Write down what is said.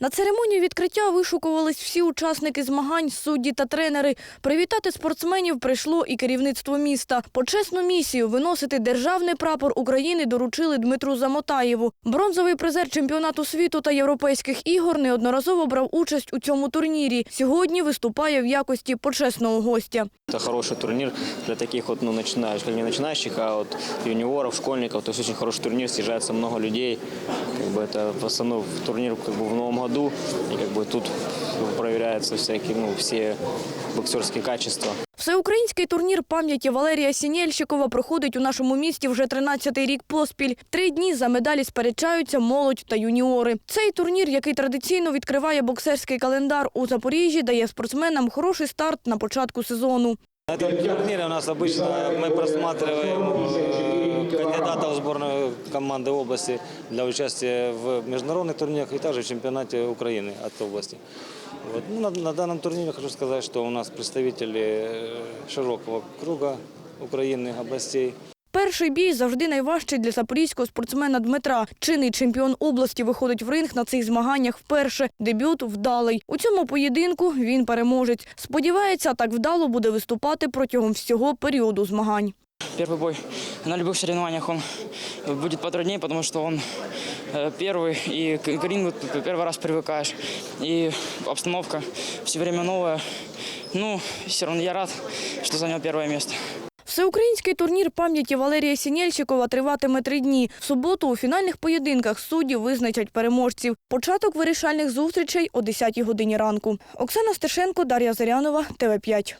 На церемонію відкриття вишукувались всі учасники змагань, судді та тренери. Привітати спортсменів прийшло і керівництво міста. Почесну місію виносити державний прапор України доручили Дмитру Замотаєву. Бронзовий призер чемпіонату світу та європейських ігор неодноразово брав участь у цьому турнірі. Сьогодні виступає в якості почесного гостя. Это хороший турнир для таких вот, ну, начинающих, как не начинающих, а вот юниоров, школьников. То есть очень хороший турнир, съезжается много людей. Как бы это в основном турнир как бы в новом году. И как бы тут проверяются всякие, ну, все боксерские качества. Всеукраїнський турнір пам'яті Валерія Сінєльщикова проходить у нашому місті вже 13-й рік поспіль. Три дні за медалі сперечаються молодь та юніори. Цей турнір, який традиційно відкриває боксерський календар у Запоріжжі, дає спортсменам хороший старт на початку сезону. На этом турнире у нас обычно мы просматриваем э, кандидатов в сборную команды области для участия в международных турнирах и также в чемпионате Украины от области. Вот. Ну, на, на данном турнире хочу сказать, что у нас представители э, широкого круга Украины, областей. Перший бій завжди найважчий для запорізького спортсмена Дмитра. Чинний чемпіон області виходить в ринг на цих змаганнях вперше. Дебют вдалий. У цьому поєдинку він переможець. Сподівається, так вдало буде виступати протягом всього періоду змагань. Первый бой на любых соревнованиях он будет потруднее, потому что он э, первый, и к к рингу ты первый раз привыкаешь, и обстановка все время новая. Ну, все равно я рад, что занял первое место. Всеукраїнський турнір пам'яті Валерія Сінєльщикова триватиме три дні. В суботу у фінальних поєдинках судді визначать переможців. Початок вирішальних зустрічей о 10 годині ранку. Оксана Стешенко, Дар'я Зарянова, ТВ 5